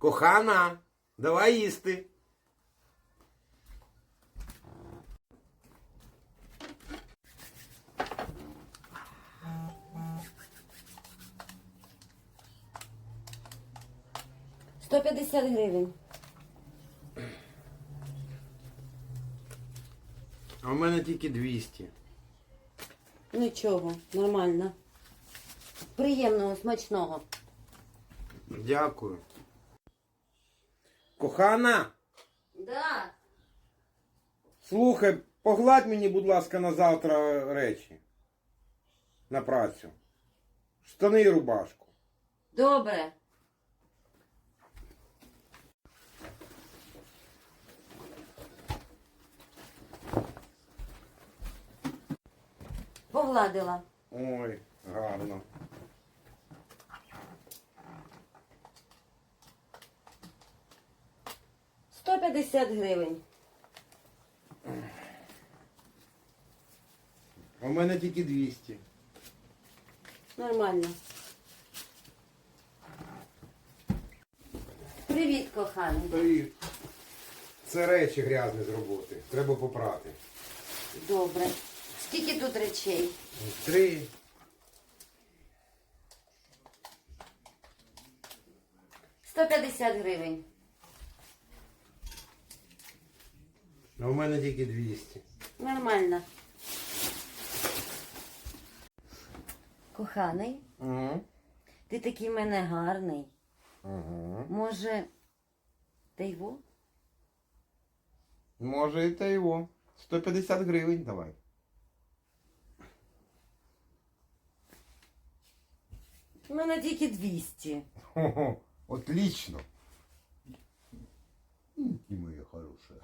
Кохана, давай їсти. Сто п'ятдесят гривень. А в мене тільки 200. Нічого, нормально. Приємного, смачного. Дякую. Кохана, Да. слухай, погладь мені, будь ласка, на завтра речі. На працю. Штани і рубашку. Добре. Погладила. Ой, гарно. Сто п'ятдесят гривень. А в мене тільки 200. Нормально. Привіт, коханий. Привіт. Це речі грязні з роботи. Треба попрати. Добре. Скільки тут речей? Три. Сто п'ятдесят гривень. А в мене тільки 200. Нормально. Коханий, Угу. ти такий в мене гарний. Угу. Може, ти його? Може і те його. 150 гривень давай. У мене тільки 200. Хо-хо, отлично. М, І моє хороше.